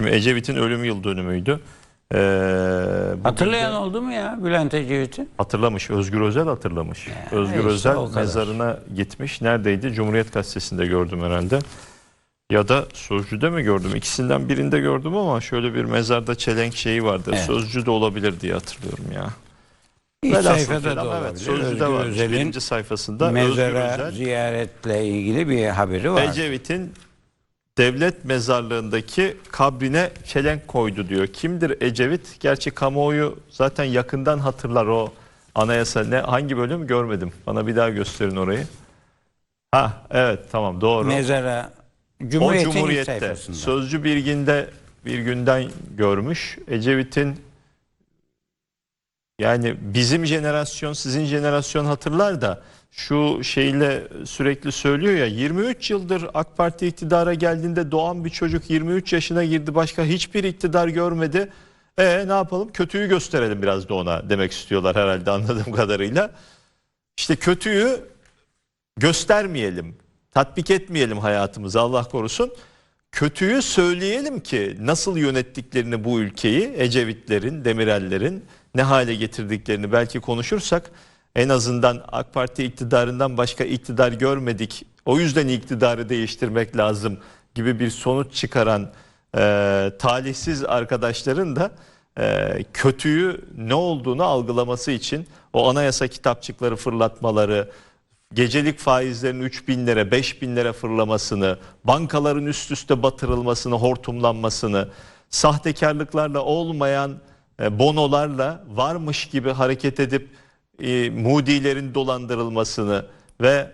Şimdi Ecevit'in ölüm yıl dönümüydü. Ee, Hatırlayan de oldu mu ya Bülent Ecevit'i? hatırlamış. Özgür Özel hatırlamış. Özgür işte Özel mezarına gitmiş. Neredeydi? Cumhuriyet Gazetesi'nde gördüm herhalde. Ya da Sözcü'de mi gördüm? İkisinden birinde gördüm ama şöyle bir mezarda çelenk şeyi vardı. Evet. Sözcü'de olabilir diye hatırlıyorum ya. İlk Velhasıl sayfada da olabilir. Evet, Sözcü'de Özgür var. Birinci sayfasında Özgür mezara Özel. ziyaretle ilgili bir haberi var. Ecevit'in devlet mezarlığındaki kabrine çelenk koydu diyor. Kimdir Ecevit? Gerçi kamuoyu zaten yakından hatırlar o anayasa ne hangi bölüm görmedim. Bana bir daha gösterin orayı. Ha evet tamam doğru. Mezara o Cumhuriyet'in ilk Cumhuriyet'te. Sözcü bir günde bir günden görmüş. Ecevit'in yani bizim jenerasyon sizin jenerasyon hatırlar da şu şeyle sürekli söylüyor ya 23 yıldır AK Parti iktidara geldiğinde doğan bir çocuk 23 yaşına girdi başka hiçbir iktidar görmedi. E ne yapalım kötüyü gösterelim biraz da ona demek istiyorlar herhalde anladığım kadarıyla. İşte kötüyü göstermeyelim, tatbik etmeyelim hayatımıza Allah korusun. Kötüyü söyleyelim ki nasıl yönettiklerini bu ülkeyi Ecevitlerin, Demirellerin ne hale getirdiklerini belki konuşursak en azından AK Parti iktidarından başka iktidar görmedik. O yüzden iktidarı değiştirmek lazım gibi bir sonuç çıkaran e, talihsiz arkadaşların da e, kötüyü ne olduğunu algılaması için o anayasa kitapçıkları fırlatmaları, gecelik faizlerin 3 bin lira 5 bin lira fırlamasını, bankaların üst üste batırılmasını, hortumlanmasını, sahtekarlıklarla olmayan e, bonolarla varmış gibi hareket edip e, Moody'lerin dolandırılmasını ve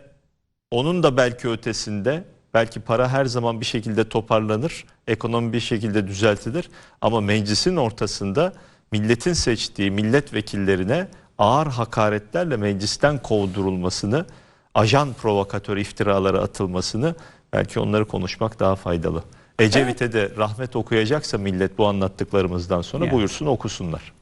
onun da belki ötesinde belki para her zaman bir şekilde toparlanır, ekonomi bir şekilde düzeltilir ama meclisin ortasında milletin seçtiği milletvekillerine ağır hakaretlerle meclisten kovdurulmasını, ajan provokatör iftiraları atılmasını belki onları konuşmak daha faydalı. Ecevit'e de rahmet okuyacaksa millet bu anlattıklarımızdan sonra Ya. buyursun okusunlar.